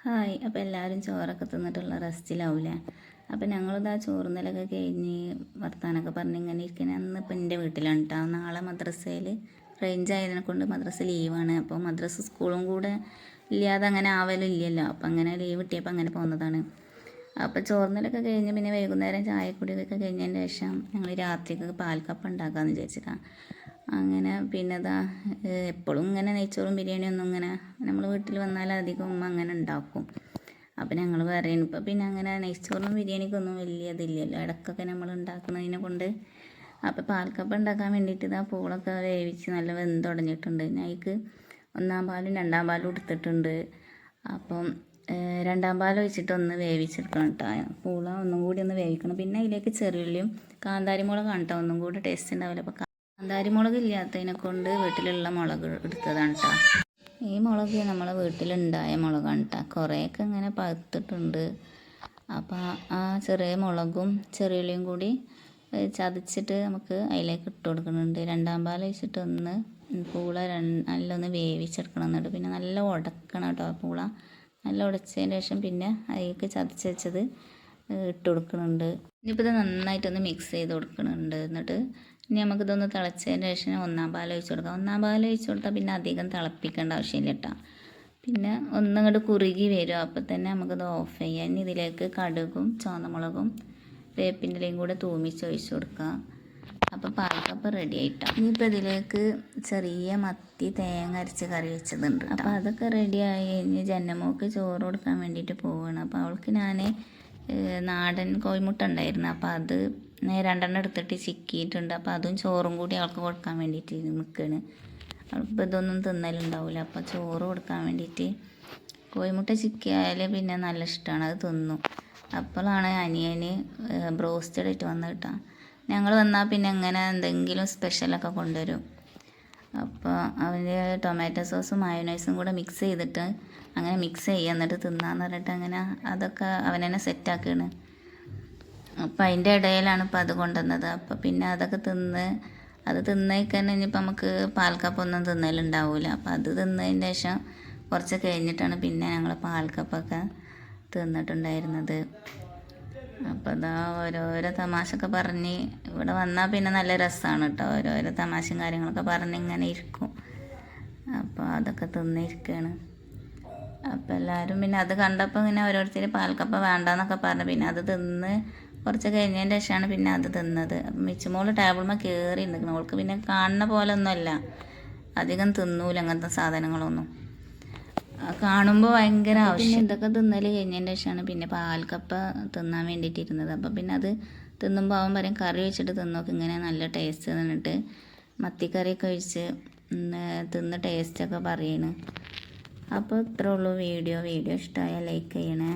Hi അപ്പോൾ എല്ലാവരും ചോറൊക്കെ തിന്നിട്ടുള്ള റെസ്റ്റിലാവില്ല അപ്പോൾ ഞങ്ങളിതാ ചോറുന്നലൊക്കെ കഴിഞ്ഞ് വർത്താനൊക്കെ പറഞ്ഞ് ഇങ്ങനെ ഇരിക്കണ. അന്ന് ഇപ്പം എന്റെ വീട്ടിലാണ് കേട്ടോ നാളെ മദ്രസയിൽ റേഞ്ച് ആയതിനെ കൊണ്ട് മദ്രസ ലീവാണ് അപ്പോൾ മദ്രസ സ്കൂളും കൂടെ ഇല്ലാതെ അങ്ങനെ ആവലും ഇല്ലല്ലോ. അപ്പോൾ അങ്ങനെ ലീവ് കിട്ടിയപ്പോൾ അങ്ങനെ പോകുന്നതാണ് അപ്പോൾ ചോറുന്നലൊക്കെ കഴിഞ്ഞ് പിന്നെ വൈകുന്നേരം ചായക്കുടിയൊക്കെ കഴിഞ്ഞതിന് ശേഷം ഞങ്ങൾ രാത്രിക്ക് പാൽക്കപ്പ ഉണ്ടാക്കാമെന്ന് വിചാരിച്ചിട്ടാണ് അങ്ങനെ പിന്നെ ഇതാ എപ്പോഴും ഇങ്ങനെ നെയ്ച്ചോറും ബിരിയാണിയൊന്നും ഇങ്ങനെ നമ്മൾ വീട്ടിൽ വന്നാൽ അധികം ഉമ്മ അങ്ങനെ ഉണ്ടാക്കും. അപ്പം ഞങ്ങൾ പറയും ഇപ്പം പിന്നെ അങ്ങനെ നെയ്ച്ചോറിനും ബിരിയാണിക്കൊന്നും വലിയ ഇതില്ലല്ലോ. ഇടയ്ക്കൊക്കെ നമ്മൾ ഉണ്ടാക്കുന്നതിനെ കൊണ്ട് അപ്പം പാൽക്കപ്പ ഉണ്ടാക്കാൻ വേണ്ടിയിട്ട് ഇതാ പൂളൊക്കെ വേവിച്ച് നല്ല വെന്തുടഞ്ഞിട്ടുണ്ട് ഞാൻ അതിക്ക് ഒന്നാം പാലും രണ്ടാം പാലും എടുത്തിട്ടുണ്ട്. അപ്പം രണ്ടാം പാൽ ഒഴിച്ചിട്ട് ഒന്ന് വേവിച്ചെടുക്കണം കേട്ടോ. പൂള ഒന്നും കൂടി ഒന്ന് വേവിക്കണം. പിന്നെ അതിലേക്ക് ചെറിയുള്ളിയും കാന്താരി മുളകാണ് കേട്ടോ. ഒന്നും കൂടി ടേസ്റ്റ് ഉണ്ടാവില്ല. അപ്പോൾ മുളക് ഇല്ലാത്തതിനെ കൊണ്ട് വീട്ടിലുള്ള മുളക് എടുത്തതാണ് കേട്ടോ ഈ മുളക് നമ്മളെ വീട്ടിലുണ്ടായ മുളകാണ് കേട്ടോ കുറേയൊക്കെ ഇങ്ങനെ പഴുത്തിട്ടുണ്ട്. അപ്പോൾ ആ ചെറിയ മുളകും ചെറിയുള്ളിയും കൂടി ചതച്ചിട്ട് നമുക്ക് അതിലേക്ക് ഇട്ട് കൊടുക്കുന്നുണ്ട്. രണ്ടാം പാൽ വെച്ചിട്ടൊന്ന് പൂള നല്ലൊന്ന് വേവിച്ചെടുക്കണം എന്നിട്ട് പിന്നെ നല്ല ഉടക്കണം കേട്ടോ പൂള. നല്ല ഉടച്ചതിന് ശേഷം പിന്നെ അതിലേക്ക് ചതച്ച് വെച്ചത് ഇട്ട് കൊടുക്കുന്നുണ്ട് ഇനിയിപ്പോൾ ഇത് നന്നായിട്ടൊന്ന് മിക്സ് ചെയ്ത് കൊടുക്കുന്നുണ്ട് എന്നിട്ട് ഇനി നമുക്കിതൊന്ന് തിളച്ചതിന് ശേഷം ഒന്നാം പാൽ ഒഴിച്ച് കൊടുക്കാം. ഒന്നാം പാൽ ഒഴിച്ച് കൊടുത്താൽ പിന്നെ അധികം തിളപ്പിക്കേണ്ട ആവശ്യമില്ല കേട്ടോ പിന്നെ ഒന്നങ്ങോട്ട് കുറുകി വരും. അപ്പോൾ തന്നെ നമുക്കത് ഓഫ് ചെയ്യാം. ഇനി ഇതിലേക്ക് കടുകും ചുവന്നമുളകും വേപ്പിന്റെ ഇലയും കൂടെ തൂമിച്ച് ഒഴിച്ച് കൊടുക്കുക അപ്പോൾ പാൽക്കപ്പ് റെഡി ആയിട്ടാണ് ഇനിയിപ്പോൾ ഇതിലേക്ക് ചെറിയ മത്തി തേങ്ങ അരച്ച് കറി വെച്ചതുണ്ട് അപ്പോൾ അതൊക്കെ റെഡിയായി കഴിഞ്ഞ് ജന്നമോക്ക് ചോറ് കൊടുക്കാൻ വേണ്ടിയിട്ട് പോവുകയാണ് അപ്പോൾ അവൾക്ക് ഞാൻ നാടൻ കോഴിമുട്ട ഉണ്ടായിരുന്നു. അപ്പോൾ അത് രണ്ടെണ്ണം എടുത്തിട്ട് ചിക്കിയിട്ടുണ്ട്. അപ്പോൾ അതും ചോറും കൂടി അവൾക്ക് കൊടുക്കാൻ വേണ്ടിയിട്ട് നിൽക്കുകയാണ് അവൾക്ക് ഇതൊന്നും തിന്നലുണ്ടാവില്ല അപ്പോൾ ചോറ് കൊടുക്കാൻ വേണ്ടിയിട്ട് കോഴിമുട്ട ചിക്കിയാൽ പിന്നെ നല്ല ഇഷ്ടമാണ് അത് തിന്നു. അപ്പോഴാണ് അനിയന് ബ്രോസ്റ്റഡ് ആയിട്ട് വന്നിട്ടാണ് ഞങ്ങൾ വന്നാൽ പിന്നെ എങ്ങനെ എന്തെങ്കിലും സ്പെഷ്യലൊക്കെ കൊണ്ടുവരും. അപ്പോൾ അവന്റെ ടൊമാറ്റോ സോസും മയോണൈസും കൂടെ മിക്സ് ചെയ്തിട്ട് അങ്ങനെ മിക്സ് ചെയ്യുക എന്നിട്ട് തിന്നാന്ന് പറഞ്ഞിട്ട് അങ്ങനെ അതൊക്കെ അവൻ തന്നെ സെറ്റാക്കുകയാണ് അപ്പം അതിന്റെ ഇടയിലാണ് ഇപ്പം അത് കൊണ്ടുവന്നത്. അപ്പം പിന്നെ അതൊക്കെ തിന്ന് അത് തിന്നേക്കാൻ ഇനിയിപ്പോൾ നമുക്ക് പാൽക്കപ്പൊന്നും തിന്നലുണ്ടാവില്ല അപ്പം അത് തിന്നതിന്റെ ശേഷം കുറച്ച് കഴിഞ്ഞിട്ടാണ് പിന്നെ ഞങ്ങൾ പാൽക്കപ്പൊക്കെ തിന്നിട്ടുണ്ടായിരുന്നത്. അപ്പോൾ ഇതാ ഓരോരോ തമാശയൊക്കെ പറഞ്ഞ് ഇവിടെ വന്നാൽ പിന്നെ നല്ല രസമാണ് കേട്ടോ ഓരോരോ തമാശയും കാര്യങ്ങളൊക്കെ പറഞ്ഞ് ഇങ്ങനെ ഇരിക്കും. അപ്പോൾ അതൊക്കെ തിന്നിരിക്കുകയാണ് അപ്പോൾ എല്ലാവരും പിന്നെ അത് കണ്ടപ്പോൾ ഇങ്ങനെ ഓരോരുത്തർ പാൽക്കപ്പ വേണ്ടെന്നൊക്കെ പറഞ്ഞു പിന്നെ അത് തിന്ന് കുറച്ച് കഴിഞ്ഞതിന്റെ ശേഷമാണ് പിന്നെ അത് തിന്നത്. മിച്ചുമോൾ ടേബിൾമേ കയറി നിൽക്കുന്നത് അവൾക്ക് പിന്നെ കാണുന്ന പോലെ ഒന്നുമല്ല അധികം തിന്നൂല അങ്ങനത്തെ സാധനങ്ങളൊന്നും. കാണുമ്പോൾ ഭയങ്കര ആവശ്യം. ഇതൊക്കെ തിന്നൽ കഴിഞ്ഞതിന്റെ ശേഷമാണ് പിന്നെ പാൽക്കപ്പ തിന്നാൻ വേണ്ടിയിട്ട് ഇരുന്നത് അപ്പോൾ പിന്നെ അത് തിന്നുമ്പോൾ അവൻ പറയും കറി വെച്ചിട്ട് തിന്നോക്ക് ഇങ്ങനെ നല്ല ടേസ്റ്റ് എന്നിട്ട് മത്തിക്കറിയൊക്കെ ഒഴിച്ച് തിന്ന് ടേസ്റ്റൊക്കെ പറയണ്. അപ്പോൾ ഇത്രേ ഉള്ളൂ വീഡിയോ. വീഡിയോ ഇഷ്ടമായ ലൈക്ക് ചെയ്യണേ.